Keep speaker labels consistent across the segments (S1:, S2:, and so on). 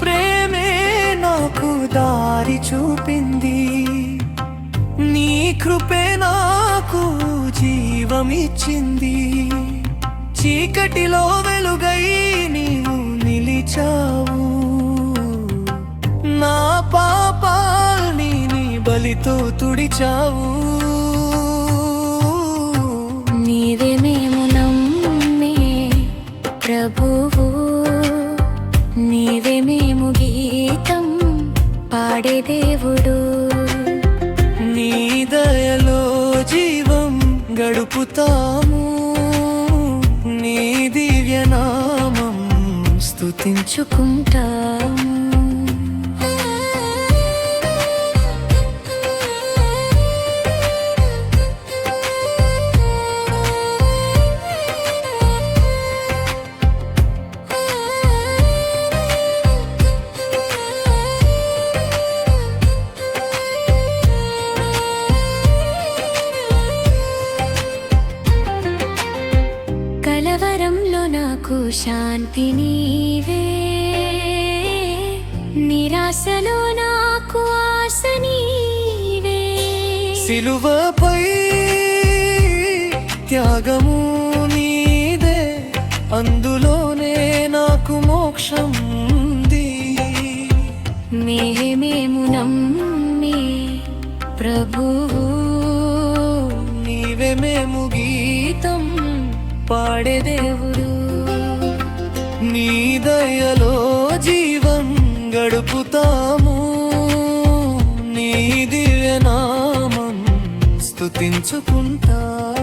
S1: ప్రేమే నాకు దారి చూపింది. నీ కృపే నాకు జీవమిచ్చింది. చీకటిలో వెలుగై నీవు నిలిచావు. నా పాపాల్ని నీ బలితో తుడిచావు.
S2: నీవే మేము గీతం పాడే దేవుడు.
S1: నీ దయలో జీవం గడుపుతాము. నీ దివ్యనామం స్తుతించుకుంటాము.
S2: కలవరంలో నాకు శాంతి నీవే. నిరాశలో నాకు ఆశ నీవే.
S1: సిలువపై త్యాగము నీదే. అందులోనే నాకు మోక్షం
S2: మేమేము నమ్మే ప్రభువు.
S1: నీవే మేము గీతం. పాడే దేవుడు. నీ దయలో జీవం గడుపుతాము. నీ దివ్యనామం స్తుతించుకుంటాము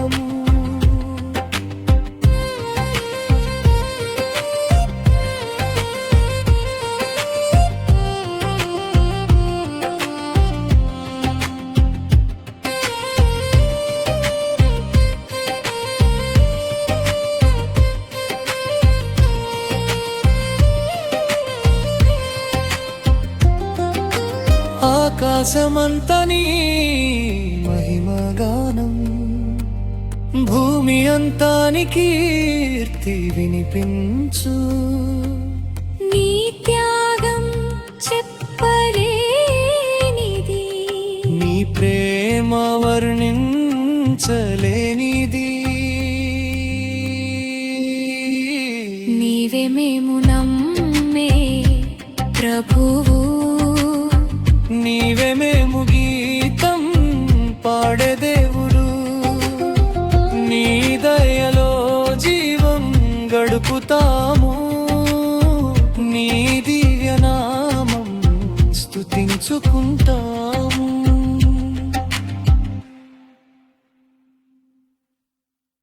S1: ఆకాశమంతని మహిమగానం. భూమి అంతాని కీర్తి వినిపించు.
S2: నీ త్యాగం చెప్పలేనిది.
S1: నీ ప్రేమ వర్ణించలేనిది.
S2: నీవే మేము నమ్మే ప్రభువు.
S1: నీవే మేము గీతం పాడే దేవుడు. నీ దయలో జీవం గడుపుతాము. నీ దివ్యనామం స్థుతించుకుంటాము